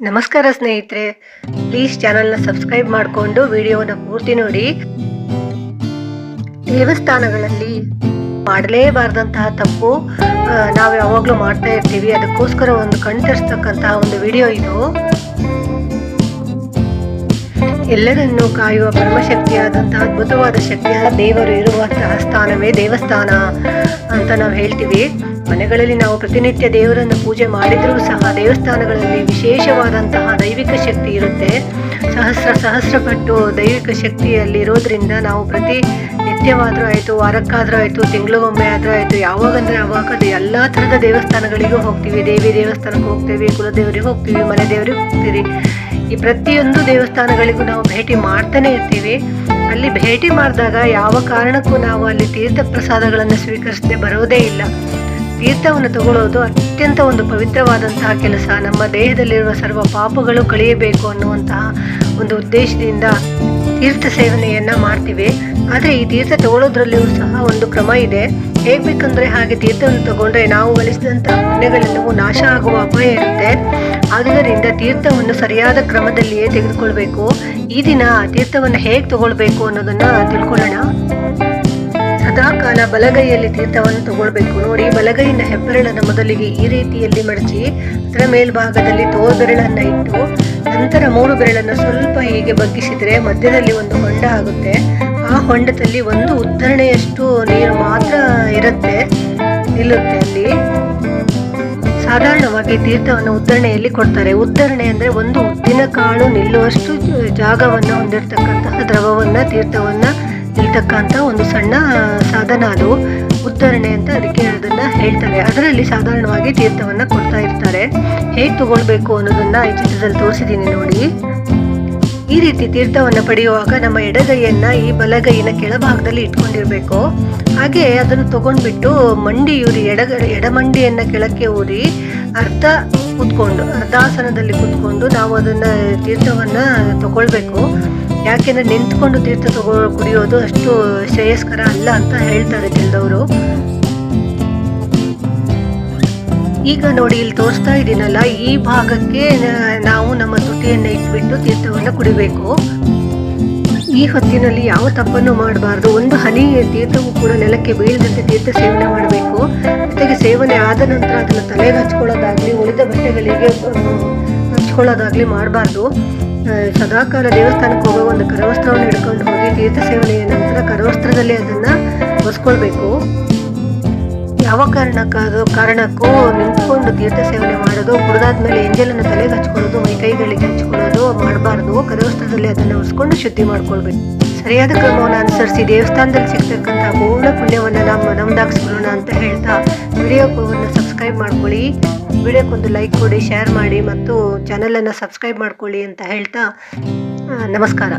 ನಮಸ್ಕಾರ ಸ್ನೇಹಿತರೆ ಪ್ಲೀಸ್ ಚಾನಲ್ನ ಸಬ್ಸ್ಕ್ರೈಬ್ ಮಾಡಿಕೊಂಡು ವಿಡಿಯೋನ ಪೂರ್ತಿ ನೋಡಿ. ದೇವಸ್ಥಾನಗಳಲ್ಲಿ ಮಾಡಲೇಬಾರ್ದಂತಹ ತಪ್ಪು ನಾವು ಯಾವಾಗಲೂ ಮಾಡ್ತಾ ಇರ್ತೀವಿ. ಅದಕ್ಕೋಸ್ಕರ ಒಂದು ಕಣ್ತರಿಸ್ತಕ್ಕಂತಹ ಒಂದು ವಿಡಿಯೋ ಇದು. ಎಲ್ಲರನ್ನು ಕಾಯುವ ಪರಮಶಕ್ತಿಯಾದಂತಹ ಅದ್ಭುತವಾದ ಶಕ್ತಿಯ ದೇವರು ಇರುವಂತಹ ಸ್ಥಾನವೇ ದೇವಸ್ಥಾನ ಅಂತ ನಾವು ಹೇಳ್ತೀವಿ. ಮನೆಗಳಲ್ಲಿ ನಾವು ಪ್ರತಿನಿತ್ಯ ದೇವರನ್ನು ಪೂಜೆ ಮಾಡಿದರೂ ಸಹ ದೇವಸ್ಥಾನಗಳಲ್ಲಿ ವಿಶೇಷವಾದಂತಹ ದೈವಿಕ ಶಕ್ತಿ ಇರುತ್ತೆ. ಸಹಸ್ರ ಸಹಸ್ರ ಪಟ್ಟು ದೈವಿಕ ಶಕ್ತಿಯಲ್ಲಿ ಇರೋದ್ರಿಂದ ನಾವು ಪ್ರತಿ ನಿತ್ಯವಾದರೂ ಆಯಿತು, ವಾರಕ್ಕಾದರೂ ಆಯಿತು, ತಿಂಗಳಿಗೊಮ್ಮೆ ಆದರೂ ಆಯಿತು, ಯಾವಾಗಂದ್ರೆ ಅವಾಗ ಎಲ್ಲ ಥರದ ದೇವಸ್ಥಾನಗಳಿಗೂ ಹೋಗ್ತೀವಿ. ದೇವಿ ದೇವಸ್ಥಾನಕ್ಕೆ ಹೋಗ್ತೀವಿ, ಕುಲದೇವರಿಗೆ ಹೋಗ್ತೀವಿ, ಮನೆ ದೇವರಿಗೆ ಹೋಗ್ತೀವಿ. ಈ ಪ್ರತಿಯೊಂದು ದೇವಸ್ಥಾನಗಳಿಗೂ ನಾವು ಭೇಟಿ ಮಾಡ್ತಾನೆ ಇರ್ತೀವಿ. ಅಲ್ಲಿ ಭೇಟಿ ಮಾಡಿದಾಗ ಯಾವ ಕಾರಣಕ್ಕೂ ನಾವು ಅಲ್ಲಿ ತೀರ್ಥ ಪ್ರಸಾದಗಳನ್ನು ಸ್ವೀಕರಿಸದೆ ಬರೋದೇ ಇಲ್ಲ. ತೀರ್ಥವನ್ನು ತಗೊಳ್ಳೋದು ಅತ್ಯಂತ ಒಂದು ಪವಿತ್ರವಾದಂತಹ ಕೆಲಸ. ನಮ್ಮ ದೇಹದಲ್ಲಿರುವ ಸರ್ವ ಪಾಪಗಳು ಕಳೆಯಬೇಕು ಅನ್ನುವಂತಹ ಒಂದು ಉದ್ದೇಶದಿಂದ ತೀರ್ಥ ಸೇವನೆಯನ್ನ ಮಾಡ್ತೀವಿ. ಆದರೆ ಈ ತೀರ್ಥ ತಗೊಳ್ಳೋದ್ರಲ್ಲಿಯೂ ಸಹ ಒಂದು ಕ್ರಮ ಇದೆ. ಹೇಗ್ ಬೇಕಂದ್ರೆ ಹಾಗೆ ತೀರ್ಥವನ್ನು ತಗೊಂಡ್ರೆ ನಾವು ಗಳಿಸಿದಂತಹ ಪುಣ್ಯಗಳೆಲ್ಲವೂ ನಾಶ ಆಗುವ ಅಪಾಯ ಇರುತ್ತೆ. ಆದುದರಿಂದ ತೀರ್ಥವನ್ನು ಸರಿಯಾದ ಕ್ರಮದಲ್ಲಿಯೇ ತೆಗೆದುಕೊಳ್ಬೇಕು. ಈ ದಿನ ಆ ತೀರ್ಥವನ್ನು ಹೇಗೆ ತಗೊಳ್ಬೇಕು ಅನ್ನೋದನ್ನ ತಿಳ್ಕೊಳ್ಳೋಣ. ಸದಾಕಾಲ ಬಲಗೈಯಲ್ಲಿ ತೀರ್ಥವನ್ನು ತಗೊಳ್ಬೇಕು. ನೋಡಿ, ಬಲಗೈಯಿಂದ ಹೆಬ್ಬೆರಳನ್ನು ಮೊದಲಿಗೆ ಈ ರೀತಿಯಲ್ಲಿ ಮಡಚಿ, ಅದರ ಮೇಲ್ಭಾಗದಲ್ಲಿ ತೋರ್ಬೆರಳನ್ನ ಇಟ್ಟು, ನಂತರ ಮೂರು ಬೆರಳನ್ನು ಸ್ವಲ್ಪ ಹೀಗೆ ಬಗ್ಗಿಸಿದರೆ ಮಧ್ಯದಲ್ಲಿ ಒಂದು ಹೊಂಡ ಆಗುತ್ತೆ. ಆ ಹೊಂಡದಲ್ಲಿ ಒಂದು ಉದ್ದರಣೆಯಷ್ಟು ನೀರು ಮಾತ್ರ ಇರುತ್ತೆ, ನಿಲ್ಲುತ್ತೆ ಅಲ್ಲಿ. ಸಾಧಾರಣವಾಗಿ ತೀರ್ಥವನ್ನು ಉದ್ದರಣೆಯಲ್ಲಿ ಕೊಡ್ತಾರೆ. ಉದ್ದರಣೆ ಅಂದ್ರೆ ಒಂದು ಉದ್ದಿನ ಕಾಳು ನಿಲ್ಲುವಷ್ಟು ಜಾಗವನ್ನು ಹೊಂದಿರತಕ್ಕಂತಹ ದ್ರವವನ್ನ, ತೀರ್ಥವನ್ನ ನಿಲ್ತಕ್ಕಂಥ ಒಂದು ಸಣ್ಣ ಸಾಧನ ಅದು. ಉತ್ತರಣೆ ಅಂತ ಅದಕ್ಕೆ ಅದನ್ನ ಹೇಳ್ತಾರೆ. ಅದರಲ್ಲಿ ಸಾಧಾರಣವಾಗಿ ತೀರ್ಥವನ್ನ ಕೊಡ್ತಾ ಇರ್ತಾರೆ. ಹೇಗೆ ತಗೊಳ್ಬೇಕು ಅನ್ನೋದನ್ನ ಈ ಚಿತ್ರದಲ್ಲಿ ತೋರಿಸಿದ್ದೀನಿ ನೋಡಿ. ಈ ರೀತಿ ತೀರ್ಥವನ್ನು ಪಡೆಯುವಾಗ ನಮ್ಮ ಎಡಗೈಯನ್ನ ಈ ಬಲಗೈಯಿನ ಕೆಳಭಾಗದಲ್ಲಿ ಇಟ್ಕೊಂಡಿರ್ಬೇಕು. ಹಾಗೆ ಅದನ್ನು ತಗೊಂಡ್ಬಿಟ್ಟು ಮಂಡಿ ಊರಿ ಎಡಗ ಎಡಮಂಡಿಯನ್ನ ಕೆಳಕ್ಕೆ ಊರಿ ಅರ್ಧ ಕೂತ್ಕೊಂಡು, ಅರ್ಧಾಸನದಲ್ಲಿ ಕೂತ್ಕೊಂಡು ನಾವು ಅದನ್ನ ತೀರ್ಥವನ್ನ ತಗೊಳ್ಬೇಕು. ಯಾಕೆಂದ್ರೆ ನಿಂತ್ಕೊಂಡು ತೀರ್ಥ ತಗೋ ಕುಡಿಯೋದು ಅಷ್ಟು ಶ್ರೇಯಸ್ಕರ ಅಲ್ಲ ಅಂತ ಹೇಳ್ತಾರೆ ತಿಳಿದವರು ಈಗ ನೋಡಿ, ಇಲ್ಲಿ ತೋರಿಸ್ತಾ ಇದ್ದೀನಲ್ಲ ಈ ಭಾಗಕ್ಕೆ ನಾವು ನಮ್ಮ ತುಟಿಯನ್ನು ಇಟ್ಬಿಟ್ಟು ತೀರ್ಥವನ್ನು ಕುಡಿಬೇಕು. ಈ ಹೊತ್ತಿನಲ್ಲಿ ಯಾವ ತಪ್ಪನ್ನು ಮಾಡಬಾರ್ದು. ಒಂದು ಹನಿ ತೀರ್ಥವು ಕೂಡ ನೆಲಕ್ಕೆ ಬೀಳದಂತೆ ತೀರ್ಥ ಸೇವನೆ ಮಾಡಬೇಕು. ಜೊತೆಗೆ ಸೇವನೆ ಆದ ನಂತರ ಅದನ್ನು ತಲೆಗೆ ಹಚ್ಕೊಳ್ಳೋದಾಗಲಿ, ಉಳಿದ ಬಟ್ಟೆಗಳಿಗೆ ಆ, ಹಚ್ಕೊಳ್ಳೋದಾಗ್ಲಿ ಮಾಡಬಾರ್ದು. ಸದಾಕಾಲ ದೇವಸ್ಥಾನಕ್ಕೆ ಹೋಗೋ ಒಂದು ಕರವಸ್ತ್ರವನ್ನು ಹಿಡ್ಕೊಂಡು ಹೋಗಿ ತೀರ್ಥ ಸೇವನೆಯ ನಂತರ ಕರವಸ್ತ್ರದಲ್ಲಿ ಅದನ್ನ ಹೊಸ್ಕೊಳ್ಬೇಕು. ಯಾವ ಕಾರಣಕ್ಕಾದ ಕಾರಣಕ್ಕೂ ನಿಂತ್ಕೊಂಡು ತೀರ್ಥ ಸೇವನೆ ಮಾಡೋದು ಕುಡ್ದಾದ್ಮೇಲೆ ಎಂಜಲನ್ನು ತಲೆಗೆ ಹಚ್ಕೊಳ್ಳೋದು ಮೈ ಕೈಗಳಿಗೆ ಹಚ್ಕೊಳ್ಳೋದು ಮಾಡಬಾರ್ದು. ಕರವಸ್ತ್ರದಲ್ಲಿ ಅದನ್ನು ಹೊಸ್ಕೊಂಡು ಶುದ್ಧಿ ಮಾಡ್ಕೊಳ್ಬೇಕು. ಸರಿಯಾದ ಕ್ರಮವನ್ನು ಅನುಸರಿಸಿ ದೇವಸ್ಥಾನದಲ್ಲಿ ಸಿಗ್ತಕ್ಕಂಥ ಪೂರ್ಣ ಪುಣ್ಯವನ್ನು ನಮ್ಮ ನಮ್ದಾಗಿಸ್ಕೊಳ್ಳೋಣ ಅಂತ ಹೇಳ್ತಾ ವಿಡಿಯೋವನ್ನು ಸಬ್ಸ್ಕ್ರೈಬ್ ಮಾಡ್ಕೊಳ್ಳಿ. ವಿಡಿಯೋಕ್ಕೊಂದು ಲೈಕ್ ಕೊಡಿ ಶೇರ್ ಮಾಡಿ ಮತ್ತು ಚಾನಲನ್ನು ಸಬ್ಸ್ಕ್ರೈಬ್ ಮಾಡ್ಕೊಳ್ಳಿ ಅಂತ ಹೇಳ್ತಾ ನಮಸ್ಕಾರ.